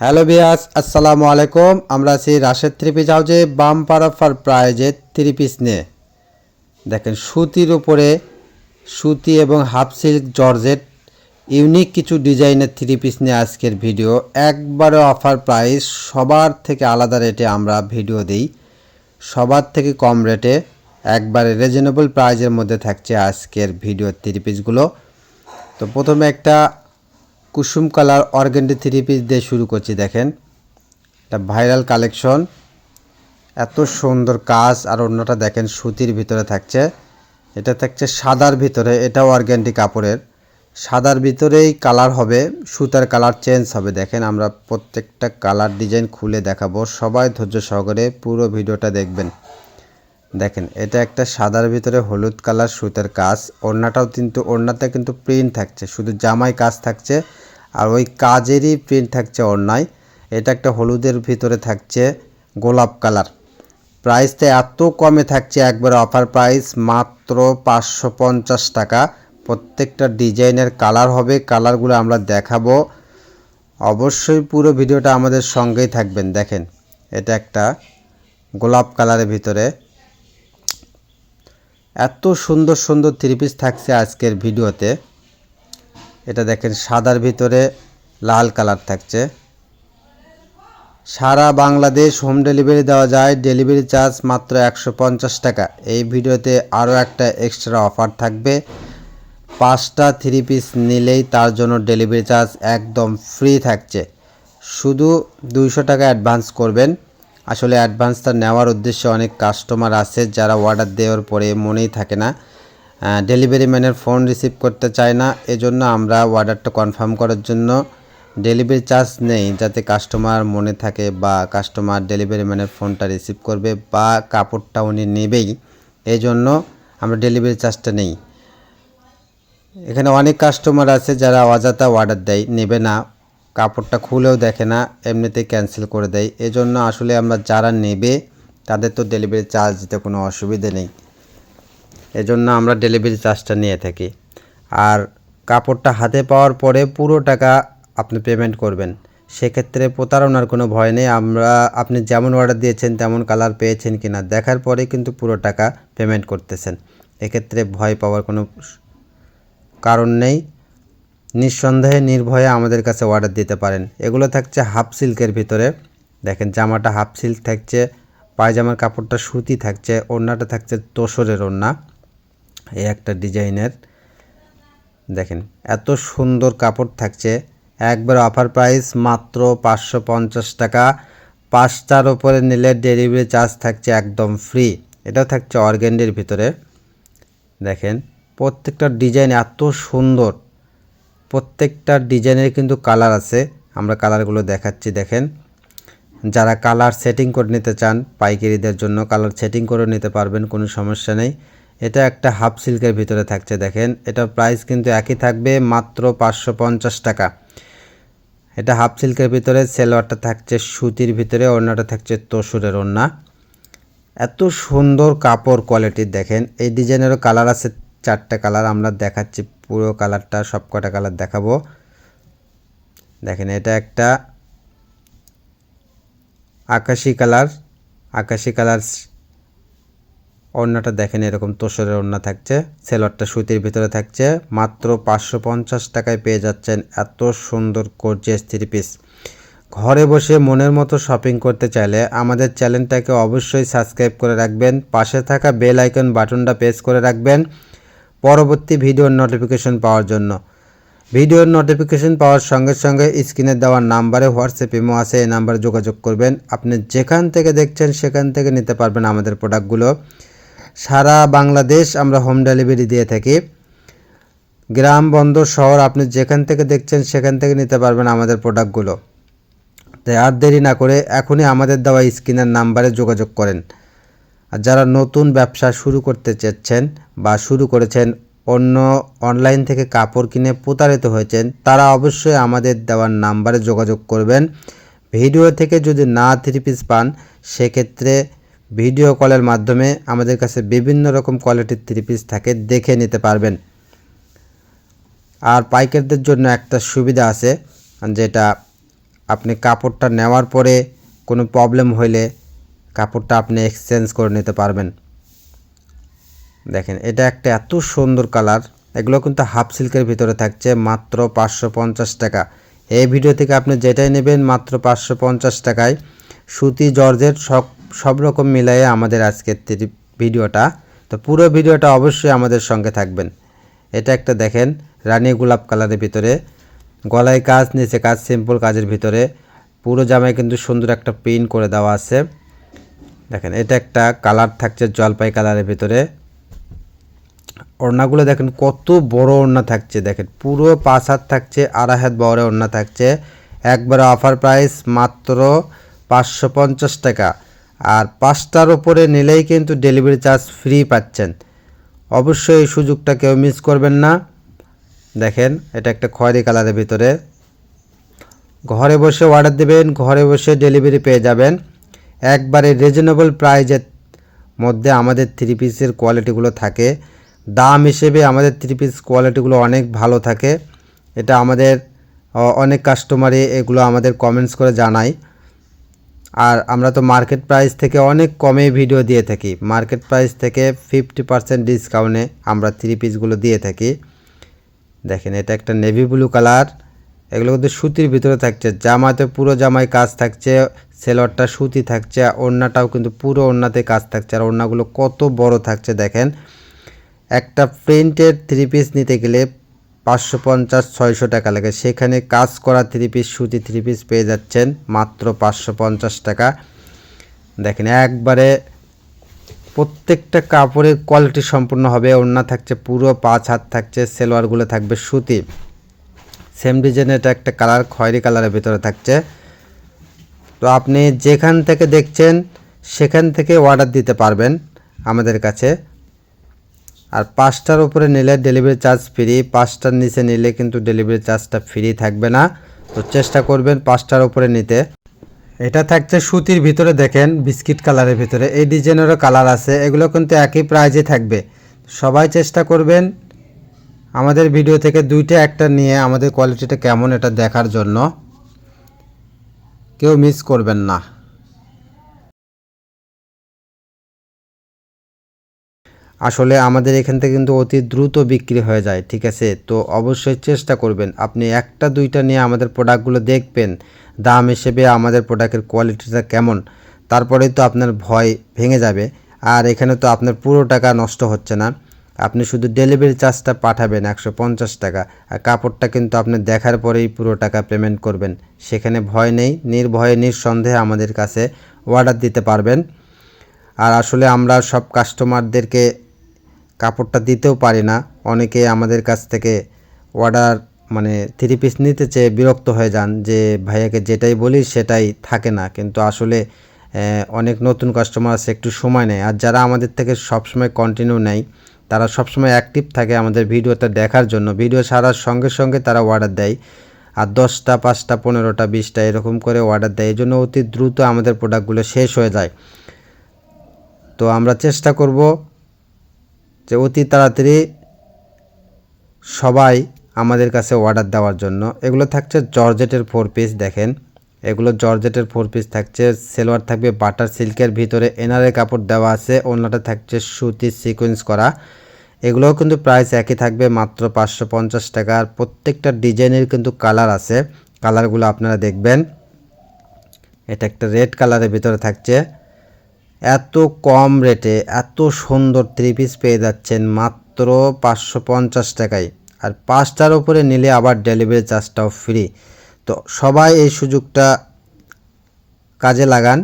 Hello বিয়াস আসসালামু আলাইকুম। আমরা আছি রাশেদ থ্রি পিস হাউজে বাম পারাফার প্রাইজে থ্রি পিস নিয়ে। দেখেন, সুতির উপরে সুতি এবং হাফ সিল্ক জর্জেট, ইউনিক কিছু ডিজাইনের থ্রি পিস নিয়ে আজকের ভিডিও। একবারে অফার প্রাইস, সবার থেকে আলাদা রেটে আমরা ভিডিও দিই। সবার থেকে কম রেটে, একবারে রিজনেবল প্রাইজের মধ্যে থাকছে আজকের ভিডিও থ্রি পিসগুলো। তো প্রথমে একটা কুসুম কালার অর্গেন্ডি থ্রি পিস দিয়ে শুরু করছি, দেখেন। এটা ভাইরাল কালেকশন। এত সুন্দর কাজ, আর অন্যটা দেখেন, সুতির ভিতরে থাকছে। এটা থাকছে সাদার ভিতরে, এটাও অর্গ্যান্ডি কাপড়ের। সাদার ভিতরেই কালার হবে, সুতার কালার চেঞ্জ হবে। দেখেন, আমরা প্রত্যেকটা কালার ডিজাইন খুলে দেখাবো। সবাই ধৈর্য সহকারে পুরো ভিডিওটা দেখবেন। দেখেন, এটা একটা সাদার ভিতরে হলুদ কালার সুতার কাজ। ওড়নাটাও কিন্তু, ওড়নাতে কিন্তু প্রিন্ট থাকছে, শুধু জামাই কাজ থাকছে, আর ওই কাজেরই প্রিন্ট থাকছে ওড়নায়। এটা একটা হলুদের ভিতরে থাকছে গোলাপ কালার। প্রাইসটা এত কমে থাকছে একবার অফার প্রাইস, মাত্র পাঁচশো পঞ্চাশ টাকা। প্রত্যেকটা ডিজাইনের কালার হবে, কালারগুলো আমরা দেখাবো। অবশ্যই পুরো ভিডিওটা আমাদের সঙ্গেই থাকবেন, দেখেন। এটা একটা গোলাপ কালারের ভিতরে এত সুন্দর সুন্দর থ্রি পিস থাকছে আজকের ভিডিওতে। এটা দেখেন, সাদার ভিতরে লাল কালার থাকছে। সারা বাংলাদেশ হোম ডেলিভারি দেওয়া যায় ডেলিভারি চার্জ মাত্র একশো পঞ্চাশ টাকা। এই ভিডিওতে আরও একটা এক্সট্রা অফার থাকবে। পাঁচটা থ্রি পিস নিলেই তার জন্য ডেলিভারি চার্জ একদম ফ্রি থাকছে। শুধু দুইশো টাকা অ্যাডভান্স করবেন। আসলে অ্যাডভান্সটা নেওয়ার উদ্দেশ্যে অনেক কাস্টমার আছে যারা অর্ডার দেওয়ার পরে মনেই থাকে না। ডেলিভারি ম্যানের ফোন রিসিভ করতে চায় না, এজন্য আমরা অর্ডারটা কনফার্ম করার জন্য ডেলিভারি চার্জ নেই, যাতে কাস্টমার মনে থাকে বা কাস্টমার ডেলিভারি ম্যানের ফোনটা রিসিভ করবে বা কাপড়টা উনি নেবেই। এই জন্য আমরা ডেলিভারি চার্জটা নেই। এখানে অনেক কাস্টমার আছে যারা অযথা অর্ডার দেয়, নেবে না। কাপড়টা খুলেও দেখে না, এমনিতেই ক্যান্সেল করে দেয়। এজন্য আসলে আমরা যারা নেবে, তাদের তো ডেলিভারি চার্জ দিতে কোনো অসুবিধে নেই। এজন্য আমরা ডেলিভারি চার্জটা নিয়ে থাকি। আর কাপড়টা হাতে পাওয়ার পরে পুরো টাকা আপনি পেমেন্ট করবেন। সেক্ষেত্রে প্রতারণার কোনো ভয় নেই। আমরা, আপনি যেমন অর্ডার দিয়েছেন, তেমন কালার পেয়েছেন কি না দেখার পরে কিন্তু পুরো টাকা পেমেন্ট করতেছেন। এক্ষেত্রে ভয় পাওয়ার কোনো কারণ নেই। নিঃসন্দেহে নির্ভয়ে আমাদের কাছে অর্ডার দিতে পারেন। এগুলো থাকছে হাফ সিল্কের ভিতরে। দেখেন, জামাটা হাফ সিল্ক থাকছে, পায়জামার কাপড়টা সুতি থাকছে, ওড়নাটা থাকছে তোসরের ওড়না। এই একটা ডিজাইনের। দেখেন, এত সুন্দর কাপড় থাকছে। একবার অফার প্রাইস মাত্র পাঁচশো পঞ্চাশ টাকা। পাঁচটার ওপরে নিলে ডেলিভারি চার্জ থাকছে একদম ফ্রি এটাও থাকছে অর্গেন্ডের ভিতরে। দেখেন, প্রত্যেকটা ডিজাইন এত সুন্দর। প্রত্যেকটা ডিজাইনের কিন্তু কালার আছে। আমরা কালারগুলো দেখাচ্ছি, দেখেন। যারা কালার সেটিং করে নিতে চান, পাইকারিদের জন্য কালার সেটিং করে নিতে পারবেন, কোনো সমস্যা নেই। এটা একটা হাফ সিল্কের ভিতরে থাকছে, দেখেন। এটার প্রাইস কিন্তু একই থাকবে, মাত্র পাঁচশো পঞ্চাশ টাকা। এটা হাফ সিল্কের ভিতরে, সেলোয়ারটা থাকছে সুতির ভিতরে, ওড়নাটা থাকছে তসুরের ওড়না। এত সুন্দর কাপড় কোয়ালিটির দেখেন। এই ডিজাইনেরও কালার আছে, চারটে কালার আমরা দেখাচ্ছি পুরো কালারটা সব কটা কালার দেখাবো। দেখেন, এটা একটা আকাশি কালার। আকাশি কালার ওড়নাটা দেখেন, এরকম তোষরের ওড়না থাকছে। সেলরটা সুতির ভিতরে থাকছে। মাত্র পাঁচশো পঞ্চাশ টাকায় পেয়ে যাচ্ছেন এত সুন্দর গর্জিয়াস থ্রি পিস ঘরে বসে মনের মতো শপিং করতে চাইলে আমাদের চ্যানেলটাকে অবশ্যই সাবস্ক্রাইব করে রাখবেন। পাশে থাকা বেল আইকন বাটনটা প্রেস করে রাখবেন। পরবর্তী ভিডিওর নোটিফিকেশন পাওয়ার জন্য। ভিডিওর নোটিফিকেশন পাওয়ার সঙ্গে সঙ্গে স্ক্রিনে দেওয়ার নাম্বারে হোয়াটসঅ্যাপ ইমো আছে, এই নাম্বারে যোগাযোগ করবেন। আপনি যেখান থেকে দেখছেন সেখান থেকে নিতে পারবেন আমাদের প্রোডাক্টগুলো সারা বাংলাদেশ আমরা হোম ডেলিভারি দিয়ে থাকি। গ্রাম, বন্দর, শহর আপনি যেখান থেকে দেখছেন সেখান থেকে নিতে পারবেন আমাদের প্রোডাক্টগুলো তাই আর দেরি না করে এখনই আমাদের দেওয়া স্ক্রিনের নাম্বারে যোগাযোগ করেন। আর যারা নতুন ব্যবসা শুরু করতে চাচ্ছেন বা শুরু করেছেন, অন্য অনলাইন থেকে কাপড় কিনে প্রতারিত হয়েছেন, তারা অবশ্যই আমাদের দেওয়ার নাম্বারে যোগাযোগ করবেন। ভিডিও থেকে যদি না থ্রি পিস পান, সেক্ষেত্রে ভিডিও কলের মাধ্যমে আমাদের কাছে বিভিন্ন রকম কোয়ালিটির থ্রি পিস থাকে, দেখে নিতে পারবেন। আর পাইকারদের জন্য একটা সুবিধা আছে, যেটা আপনি কাপড়টা নেওয়ার পরে কোনো প্রবলেম হইলে কাপড়টা আপনি এক্সচেঞ্জ করে নিতে পারবেন। দেখেন, এটা একটা এত সুন্দর কালার, এগুলো কিন্তু হাফ সিল্কের ভিতরে থাকছে, মাত্র পাঁচশো পঞ্চাশ টাকা। এই ভিডিও থেকে আপনি যেটাই নেবেন, মাত্র পাঁচশো পঞ্চাশ টাকায় সুতি জর্জের সব সব রকম মিলাইয়ে আমাদের আজকের ভিডিওটা। তো পুরো ভিডিওটা অবশ্যই আমাদের সঙ্গে থাকবেন। এটা একটা দেখেন, রানী গোলাপ কালারের ভিতরে, গলায় কাজ, নিচে কাজ সিম্পল কাজের ভিতরে। পুরো জামায় কিন্তু সুন্দর একটা প্রিন্ট করে দেওয়া আছে। দেখেন, এটা একটা কালার থাকছে জলপাই কালারের ভিতরে। ওড়নাগুলো দেখেন কত বড় ওড়না থাকছে, দেখেন পুরো পাঁচ হাত থাকছে, আড়াই হাত বড় ওড়না থাকছে। একবারে অফার প্রাইস মাত্র পাঁচশো পঞ্চাশ টাকা। আর পাঁচটার ওপরে নিলেই কিন্তু ডেলিভারি চার্জ ফ্রি পাচ্ছেন। অবশ্যই এই সুযোগটা কেউ মিস করবেন না। দেখেন, এটা একটা খয়েরি কালারের ভিতরে। ঘরে বসে অর্ডার দেবেন, ঘরে বসে ডেলিভারি পেয়ে যাবেন। একবারে রিজনেবল প্রাইজের মধ্যে আমাদের থ্রি পিসের কোয়ালিটিগুলো থাকে। দাম হিসেবে আমাদের থ্রি পিস কোয়ালিটিগুলো অনেক ভালো থাকে। এটা আমাদের অনেক কাস্টমারই এগুলো আমাদের কমেন্টস করে জানায়। আর আমরা তো মার্কেট প্রাইস থেকে অনেক কমে ভিডিও দিয়ে থাকি। মার্কেট প্রাইস থেকে ফিফটি পার্সেন্ট ডিসকাউন্টে আমরা থ্রি পিসগুলো দিয়ে থাকি। দেখেন এটা একটা নেভি ব্লু কালার এগুলো কিন্তু সুতির ভিতরে থাকছে। জামাতে পুরো জামায় কাজ থাকছে সেলরটা সুতি থাকছে ওড়নাটাও কিন্তু পুরো ওড়নাতে কাজ থাকছে। আর ওড়নাগুলো কত বড় থাকছে দেখেন। একটা প্রিন্টের থ্রি পিস নিতে গেলে পাঁচশো পঞ্চাশ, ছয়শো টাকা লাগে। সেখানে কাজ করা থ্রি পিস সুতি থ্রি পিস পেয়ে যাচ্ছেন মাত্র পাঁচশো পঞ্চাশ টাকা। দেখেন একবারে প্রত্যেকটা কাপড়ের কোয়ালিটি সম্পূর্ণ হবে। ওড়না থাকছে পুরো পাঁচ হাত থাকছে, সেলোয়ারগুলো থাকবে সুতি। সেম ডিজাইনের এটা একটা কালার, খয়েরি কালারের ভিতরে থাকছে। তো আপনি যেখান থেকে দেখছেন, সেখান থেকে অর্ডার দিতে পারবেন আমাদের কাছে। আর পাঁচটার উপরে নিলে ডেলিভারি চার্জ ফ্রি পাঁচটার নিচে নিলে কিন্তু ডেলিভারি চার্জটা ফ্রি থাকবে না। তো চেষ্টা করবেন পাঁচটার উপরে নিতে। এটা থাকছে সুতির ভিতরে দেখেন, বিস্কিট কালারের ভিতরে। এই ডিজাইনেরও কালার আছে, এগুলো কিন্তু একই প্রাইজে থাকবে। সবাই চেষ্টা করবেন আমাদের ভিডিও থেকে দুইটা একটা নিয়ে আমাদের কোয়ালিটিটা কেমন এটা দেখার জন্য। কেউ মিস করবেন না। আসলে আমাদের এখান থেকে কিন্তু অতি দ্রুত বিক্রি হয়ে যায়, ঠিক আছে? তো অবশ্যই চেষ্টা করবেন। আপনি একটা, দুইটা নিয়ে আমাদের প্রোডাক্টগুলো দেখবেন, দাম হিসেবে আমাদের প্রোডাক্টের কোয়ালিটিটা কেমন, তারপরেই তো আপনার ভয় ভেঙে যাবে। আর এখানে তো আপনার পুরো টাকা নষ্ট হচ্ছে না। আপনি শুধু ডেলিভারি চার্জটা পাঠাবেন একশো পঞ্চাশ টাকা, আর কাপড়টা কিন্তু আপনি দেখার পরেই পুরো টাকা পেমেন্ট করবেন। সেখানে ভয় নেই, নির্ভয়ে, নিঃসন্দেহে আমাদের কাছে অর্ডার দিতে পারবেন। আর আসলে আমরা সব কাস্টমারদেরকে কাপড়টা দিতেও পারি না। অনেকে আমাদের কাছ থেকে অর্ডার মানে থ্রি পিস নিতে চেয়ে বিরক্ত হয়ে যান যে, ভাইয়াকে যেটাই বলি সেটাই থাকে না। কিন্তু আসলে অনেক নতুন কাস্টমার আছে, একটু সময় নেয়। আর যারা আমাদের থেকে সবসময় কন্টিনিউ নেয় তারা সবসময় অ্যাক্টিভ থাকে আমাদের ভিডিওটা দেখার জন্য। ভিডিও সারার সঙ্গে সঙ্গে তারা অর্ডার দেয়। আর দশটা, পাঁচটা, পনেরোটা, বিশটা এরকম করে অর্ডার দেয়। এই জন্য অতি দ্রুত আমাদের প্রোডাক্টগুলো শেষ হয়ে যায়। তো আমরা চেষ্টা করব যে অতি তাড়াতাড়ি সবাই আমাদের কাছে অর্ডার দেওয়ার জন্য। এগুলো থাকছে জর্জেটের ফোর পিস দেখেন। এগুলো জর্জেটের ফোর পিস থাকছে সেলোয়ার থাকবে বাটার সিল্কের ভিতরে এনারের কাপড় দেওয়া আছে অন্যটা থাকছে সুতি সিকোয়েন্স করা। এগুলোও কিন্তু প্রাইস একই থাকবে, মাত্র পাঁচশো পঞ্চাশ টাকা। আর প্রত্যেকটা ডিজাইনের কিন্তু কালার আছে কালারগুলো আপনারা দেখবেন। এটা একটা রেড কালারের ভিতরে থাকছে। এত কম রেটে এত সুন্দর থ্রি পিস পেয়ে যাচ্ছেন, মাত্র পাঁচশো পঞ্চাশ টাকায়। আর পাঁচটার উপরে নিলে আবার ডেলিভারি চার্জটাও ফ্রি তো সবাই এই সুযোগটা কাজে লাগান।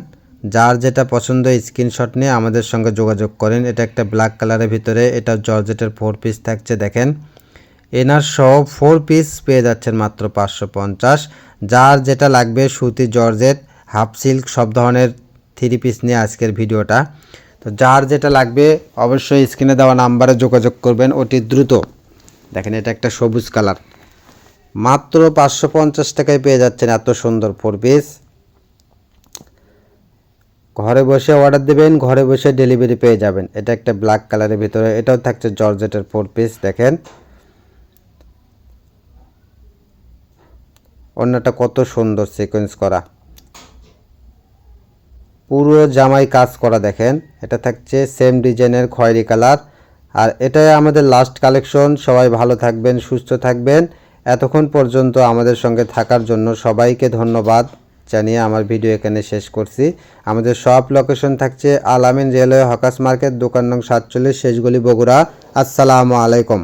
যার যেটা পছন্দ স্ক্রিনশট নিয়ে আমাদের সঙ্গে যোগাযোগ করেন। এটা একটা ব্ল্যাক কালারের ভিতরে, এটা জর্জেটের ফোর পিস থাকছে, দেখেন। এনার সহ ফোর পিস পেয়ে যাচ্ছেন মাত্র পাঁচশো পঞ্চাশ। যার যেটা লাগবে, সুতি, জর্জেট হাফ সিল্ক সব ধরনের থ্রি পিস নিয়ে আজকের ভিডিওটা। তো যার যেটা লাগবে, অবশ্যই স্ক্রিনে দেওয়া নাম্বারে যোগাযোগ করবেন। অতি দ্রুত। দেখেন, এটা একটা সবুজ কালার মাত্র পাঁচশো পঞ্চাশ টাকায় পেয়ে যাচ্ছেন এত সুন্দর ফোর পিস ঘরে বসে অর্ডার দেবেন, ঘরে বসে ডেলিভারি পেয়ে যাবেন। এটা একটা ব্ল্যাক কালারের ভিতরে, এটাও থাকছে জর্জেটের ফোর পিস দেখেন। অন্যটা কত সুন্দর সিকোয়েন্স করা। পুরো জামাই কাজ করা, দেখেন। এটা থাকছে সেম ডিজাইনের খয়েরি কালার আর এটাই আমাদের লাস্ট কালেকশন সবাই ভালো থাকবেন, সুস্থ থাকবেন। এতক্ষণ পর্যন্ত আমাদের সঙ্গে থাকার জন্য সবাইকে ধন্যবাদ জানিয়ে আমার ভিডিও এখানে শেষ করছি। আমাদের সব লোকেশন থাকছে আলামিন রেলওয়ে হকাস মার্কেট, দোকান নং সাতচল্লিশ, শেষগুলি বগুড়া। আসসালামু আলাইকুম।